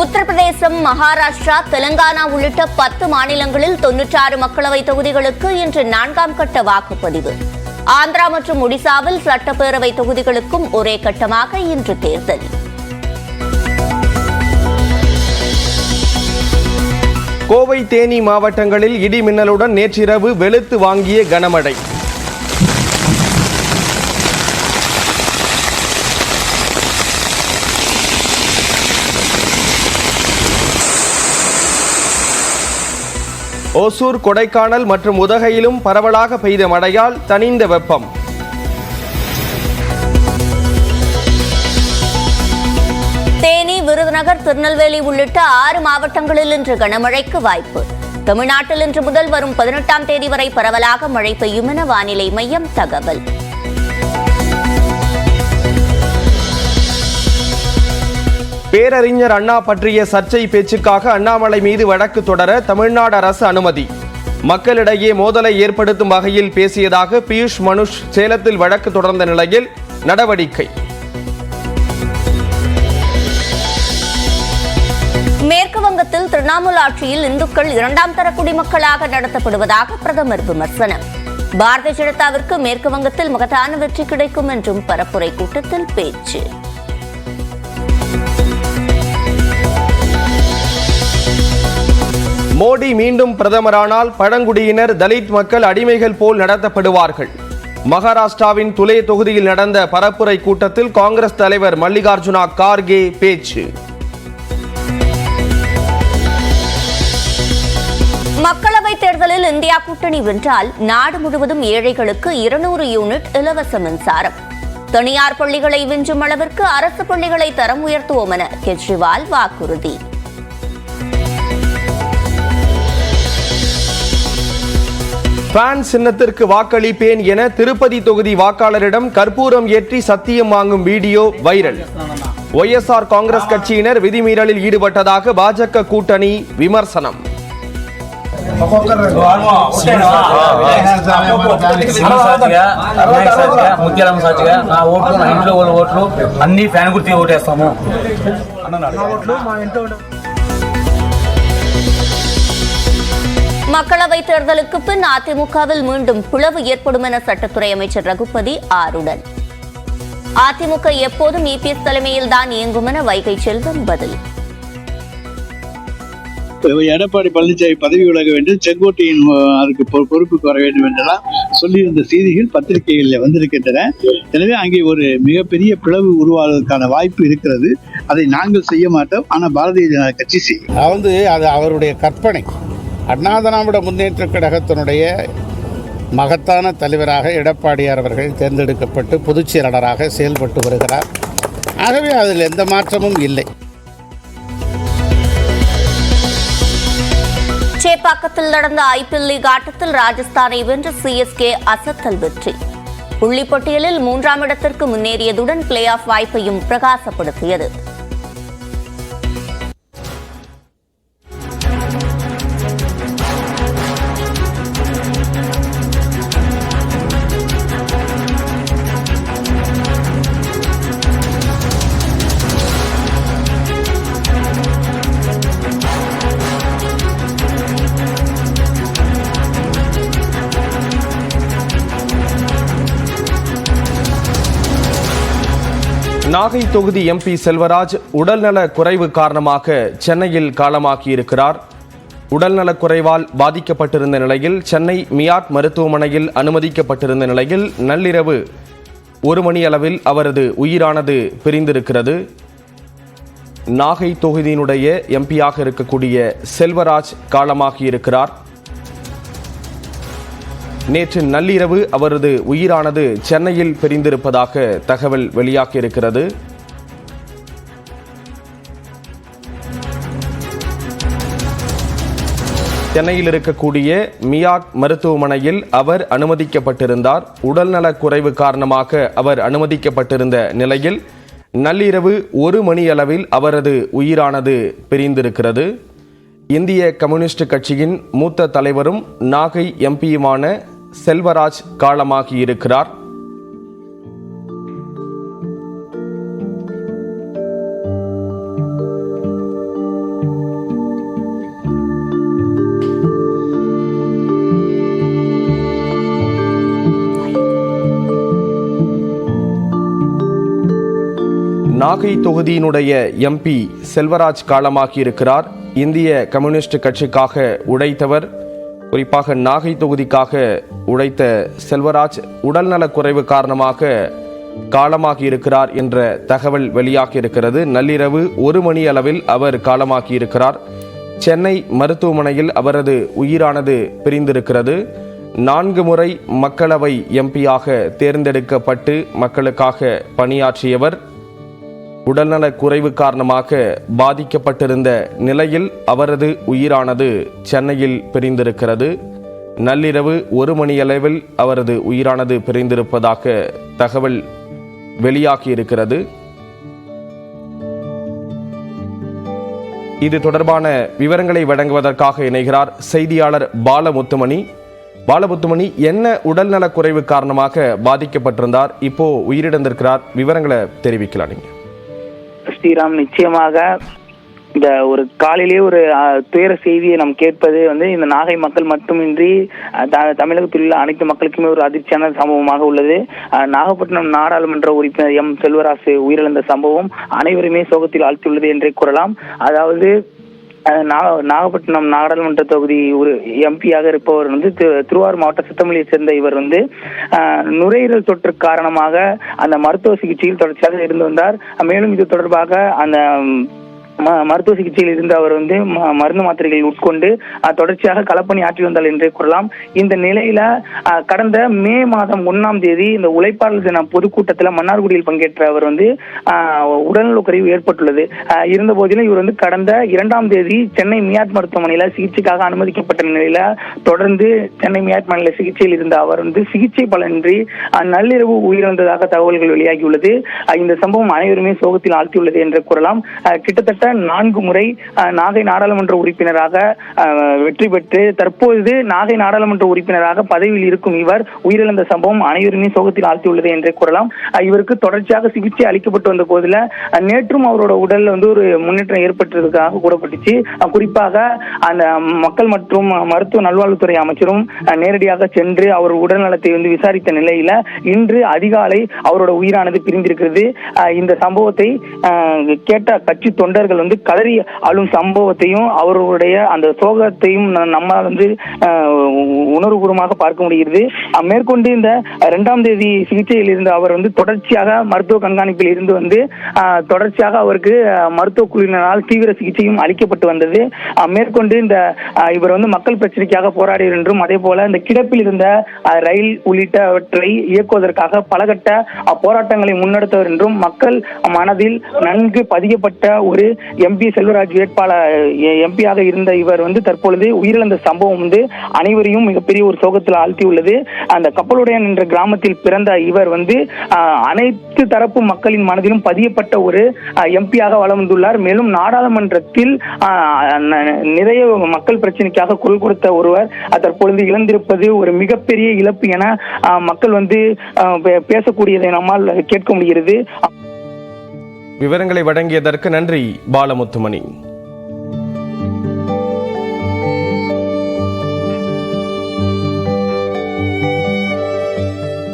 உத்தரப்பிரதேசம் மகாராஷ்டிரா தெலங்கானா உள்ளிட்ட பத்து மாநிலங்களில் தொன்னூற்றாறு மக்களவை தொகுதிகளுக்கு இன்று நான்காம் கட்ட வாக்குப்பதிவு. ஆந்திரா மற்றும் ஒடிசாவில் சட்டப்பேரவை தொகுதிகளுக்கும் ஒரே கட்டமாக இன்று தேர்தல். கோவை தேனி மாவட்டங்களில் இடி மின்னலுடன் நேற்றிரவு வெளுத்து வாங்கிய கனமழை. ஓசூர் கொடைக்கானல் மற்றும் உதகையிலும் பரவலாக பெய்த மழையால் தணிந்த வெப்பம். தேனி விருதுநகர் திருநெல்வேலி உள்ளிட்ட ஆறு மாவட்டங்களில் இன்று கனமழைக்கு வாய்ப்பு. தமிழ்நாட்டில் இன்று முதல் வரும் பதினெட்டாம் தேதி வரை பரவலாக மழை பெய்யும் என வானிலை மையம் தகவல். பேரறிஞர் அண்ணா பற்றிய சர்ச்சை பேச்சுக்காக அண்ணாமலை மீது வழக்கு தொடர தமிழ்நாடு அரசு அனுமதி. மக்களிடையே மோதலை ஏற்படுத்தும் வகையில் பேசியதாக பியூஷ் மனுஷ் சேலத்தில் வழக்கு தொடர்ந்த நிலையில் நடவடிக்கை. மேற்கு வங்கத்தில் திரிணாமுல் ஆட்சியில் இந்துக்கள் இரண்டாம் தர குடிமக்களாக நடத்தப்படுவதாக பிரதமர் விமர்சனம். பாரதிய ஜனதாவிற்கு மேற்கு வங்கத்தில் மகத்தான வெற்றி கிடைக்கும் என்றும் பரப்புரை கூட்டத்தில் பேச்சு. மோடி மீண்டும் பிரதமரானால் பழங்குடியினர் தலித் மக்கள் அடிமைகள் போல் நடத்தப்படுவார்கள். மகாராஷ்டிராவின் துலே தொகுதியில் நடந்த பரப்புரை கூட்டத்தில் காங்கிரஸ் தலைவர் மல்லிகார்ஜுனா கார்கே பேச்சு. மக்களவைத் தேர்தலில் இந்தியா கூட்டணி வென்றால் நாடு முழுவதும் ஏழைகளுக்கு இருநூறு யூனிட் இலவச மின்சாரம். தனியார் பள்ளிகளை விஞ்சும் அளவிற்கு அரசு பள்ளிகளை தரம் உயர்த்துவோம் என கெஜ்ரிவால் வாக்குறுதி. பிரான்ஸ் சின்னத்திற்கு வாக்களிப்பேன் என திருப்பதி தொகுதி வாக்காளரிடம் கற்பூரம் ஏற்றி சத்தியம் வாங்கும் வீடியோ வைரல் ஒய்எஸ்ஆர் காங்கிரஸ் கட்சியினர் விதிமீறலில் ஈடுபட்டதாக பாஜக கூட்டணி விமர்சனம் సినిమా సాక్షిగా వినాయక సాక్షిగా ముత్యాలమ్మ సాక్షిగా నా ఓట్లు నా ఇంట్లో వాళ్ళ ఓట్లు అన్ని ఫ్యాన్ గుర్తి ఓటేస్తాము மக்களவைத் தேர்தலுக்கு பின் அதிமுகவில் மீண்டும் பிளவு ஏற்படும் என சட்டத்துறை அமைச்சர் ரகுபதி ஆருடன் அதிமுக எப்போதும் இபிஎஸ் தலைமையில்தான் இயங்கும் என வைகை செல்வன் பதில். எடப்பாடி பழனிசாமி பதவி விலக வேண்டும் செங்கோட்டையின் அதுக்கு பொ- பொறுப்புக்கு வர வேண்டும் என்றெல்லாம் சொல்லியிருந்த செய்திகள் பத்திரிகைகளில் வந்திருக்கின்றன. எனவே அங்கே ஒரு மிகப்பெரிய பிளவு உருவாவதற்கான வாய்ப்பு இருக்கிறது. அதை நாங்கள் செய்ய மாட்டோம். ஆனால் பாரதிய ஜனதா கட்சி செய்யும். அதாவது அது அவருடைய கற்பனை. அண்ணா திராவிட முன்னேற்ற கழகத்தினுடைய மகத்தான தலைவராக எடப்பாடியார் அவர்கள் தேர்ந்தெடுக்கப்பட்டு பொதுச் செயலாளராக செயல்பட்டு வருகிறார். ஆகவே அதில் எந்த மாற்றமும் இல்லை. சேப்பாக்கத்தில் நடந்த ஐபிஎல் லீக் ஆட்டத்தில் ராஜஸ்தானை வென்ற சிஎஸ்கே அசத்தல் வெற்றி. புள்ளிப்பட்டியலில் மூன்றாம் இடத்திற்கு முன்னேறியதுடன் பிளே ஆஃப் வாய்ப்பையும் பிரகாசப்படுத்தியது. நாகை தொகுதி எம்பி செல்வராஜ் உடல்நல குறைவு காரணமாக சென்னையில் காலமாகியிருக்கிறார். உடல்நலக் குறைவால் பாதிக்கப்பட்டிருந்த நிலையில் சென்னை மியாட் மருத்துவமனையில் அனுமதிக்கப்பட்டிருந்த நிலையில் நள்ளிரவு ஒரு மணி அளவில் அவரது உயிரானது பிரிந்திருக்கிறது. நாகை தொகுதியினுடைய எம்பியாக இருக்கக்கூடிய செல்வராஜ் காலமாகியிருக்கிறார். நேற்று நள்ளிரவு அவரது உயிரானது சென்னையில் பிரிந்திருப்பதாக தகவல் வெளியாகியிருக்கிறது. சென்னையில் இருக்கக்கூடிய மியாக் மருத்துவமனையில் அவர் அனுமதிக்கப்பட்டிருந்தார். உடல்நலக் குறைவு காரணமாக அவர் அனுமதிக்கப்பட்டிருந்த நிலையில் நள்ளிரவு ஒரு மணி அளவில் அவரது உயிரானது பிரிந்திருக்கிறது. இந்திய கம்யூனிஸ்ட் கட்சியின் மூத்த தலைவரும் நாகை எம்பியுமான செல்வராஜ் காலமாகி இருக்கிறார். நாகை தொகுதியினுடைய எம்பி செல்வராஜ் காலமாகியிருக்கிறார் இந்திய கம்யூனிஸ்ட் கட்சிக்காக உடைத்தவர் குறிப்பாக நாகை தொகுதிக்காக உழைத்த செல்வராஜ் உடல்நலக் குறைவு காரணமாக காலமாகி இருக்கிறார் என்ற தகவல் வெளியாகி இருக்கிறது நள்ளிரவு ஒரு மணி அளவில் அவர் காலமாகி இருக்கிறார் சென்னை மருத்துவமனையில் அவரது உயிரானது பிரிந்திருக்கிறது. நான்கு முறை மக்களவை எம்பியாக தேர்ந்தெடுக்கப்பட்டு மக்களுக்காக பணியாற்றியவர் உடல்நலக் குறைவு காரணமாக பாதிக்கப்பட்டிருந்த நிலையில் அவரது உயிரானது சென்னையில் பிரிந்திருக்கிறது. நள்ளிரவு ஒரு மணியளவில் அவரது உயிரானது பிரிந்திருப்பதாக தகவல் வெளியாகியிருக்கிறது. இது தொடர்பான விவரங்களை வழங்குவதற்காக இணைகிறார் செய்தியாளர் பாலமுத்துமணி. பாலமுத்துமணி என்ன உடல்நலக் குறைவு காரணமாக பாதிக்கப்பட்டிருந்தார்? இப்போ உயிரிழந்திருக்கிறார். விவரங்களை தெரிவிக்கலாம் நீங்கள் ஸ்ரீராம் நிச்சயமாக இந்த ஒரு காலையிலேயே ஒரு துயர செய்தியை நாம் கேட்பது வந்து இந்த நாகை மக்கள் மட்டுமின்றி த- தமிழகத்தில் உள்ள அனைத்து மக்களுக்குமே ஒரு அதிர்ச்சியான சம்பவமாக உள்ளது. நாகப்பட்டினம் நாடாளுமன்ற உறுப்பினர் எம். செல்வராசு உயிரிழந்த சம்பவம் அனைவருமே சோகத்தில் ஆழ்த்தியுள்ளது என்றே கூறலாம். அதாவது நாகப்பட்டினம் நாடாளுமன்ற தொகுதி ஒரு எம்பியாக இருப்பவர் வந்து திரு- திருவாரூர் மாவட்ட சித்தமல்லியை சேர்ந்த இவர் வந்து நுரையீரல் தொற்று காரணமாக அந்த மருத்துவ சிகிச்சையில் தொடர்ச்சியாக இருந்து வந்தார். மேலும் இது தொடர்பாக அந்த மருத்துவ சிகிச்சையில் இருந்த அவர் வந்து ம- மருந்து மாத்திரைகள் உட்கொண்டு தொடர்ச்சியாக களப்பணி ஆற்றி வந்தார் என்றே கூறலாம். இந்த நிலையில கடந்த மே மாதம் ஒன்னாம் தேதி இந்த உழைப்பாளர் தின பொதுக்கூட்டத்தில் மன்னார்குடியில் பங்கேற்ற அவர் வந்து உடல்நலக்குறைவு குறைவு ஏற்பட்டுள்ளது. இருந்த போதிலும் இவர் வந்து கடந்த இரண்டாம் தேதி சென்னை மியாட் மருத்துவமனையில சிகிச்சைக்காக அனுமதிக்கப்பட்ட நிலையில தொடர்ந்து சென்னை மியாட் மாநில சிகிச்சையில் இருந்த அவர் வந்து சிகிச்சை பலனின்றி நள்ளிரவு உயிரிழந்ததாக தகவல்கள் வெளியாகியுள்ளது. இந்த சம்பவம் அனைவருமே சோகத்தில் ஆழ்த்தியுள்ளது என்று கூறலாம். கிட்டத்தட்ட நான்கு முறை நாகை நாடாளுமன்ற உறுப்பினராக வெற்றி பெற்று தற்போது நாகை நாடாளுமன்ற உறுப்பினராக பதவியில் இருக்கும் இவர் உயிரிழந்த சம்பவம் அனைவருமே சோகத்தில் ஆழ்த்தியுள்ளது என்றே கூறலாம். இவருக்கு தொடர்ச்சியாக சிகிச்சை அளிக்கப்பட்டு வந்த போதில் நேற்றும் அவரோட உடல்ல வந்து ஒரு முன்னேற்றம் ஏற்பட்டதுக்காக கூறப்பட்டுச்சு. குறிப்பாக அந்த மக்கள் மற்றும் மருத்துவ நல்வாழ்வுத்துறை அமைச்சரும் நேரடியாக சென்று அவர் உடல்நலத்தை வந்து விசாரித்த நிலையில இன்று அதிகாலை அவரோட உயிரானது பிரிந்திருக்கிறது. இந்த சம்பவத்தை கேட்ட கட்சி தொண்டர்கள் வந்து கதறி அழும் சம்பவத்தையும் அவர்களுடைய அந்த சோகத்தையும் ந- நம்மால் வந்து உணர்வுபூர்வமாக பார்க்க முடிகிறது. மேற்கொண்டு இந்த இரண்டாம் தேதி சிகிச்சையில் இருந்த அவர் வந்து தொடர்ச்சியாக மருத்துவ கண்காணிப்பில் இருந்து வந்து தொடர்ச்சியாக அவருக்கு மருத்துவ குழுவினரால் தீவிர சிகிச்சையும் அளிக்கப்பட்டு வந்தது. மேற்கொண்டு இந்த இவர் வந்து மக்கள் பிரச்சனைக்காக போராடியவர் என்றும் அதே போல இந்த கிடப்பில் இருந்த ரயில் உள்ளிட்டவற்றை இயக்குவதற்காக பலகட்ட போராட்டங்களை முன்னெடுத்தவர் என்றும் மக்கள் மனதில் நன்கு பதியப்பட்ட ஒரு எம்பி செல்வராஜ் வேட்பாளர் எம்பியாக இருந்த இவர் வந்து தற்பொழுது உயிரிழந்த சம்பவம் வந்து அனைவரையும் மிகப்பெரிய ஒரு சோகத்தில் ஆழ்த்தியுள்ளது. அந்த கப்பலுடையன் என்ற கிராமத்தில் பிறந்த இவர் வந்து அனைத்து தரப்பு மக்களின் மனதிலும் பதியப்பட்ட ஒரு எம்பியாக வளர்ந்துள்ளார். வந்துள்ளார் மேலும் நாடாளுமன்றத்தில் நிறைய மக்கள் பிரச்சனைக்காக குரல் கொடுத்த ஒருவர் தற்பொழுது இழந்திருப்பது ஒரு மிகப்பெரிய இழப்பு என அஹ், மக்கள் வந்து அஹ், பேசக்கூடியதை நம்மால் கேட்க முடிகிறது. விவரங்களை வழங்கியதற்கு நன்றி பாலமுத்துமணி.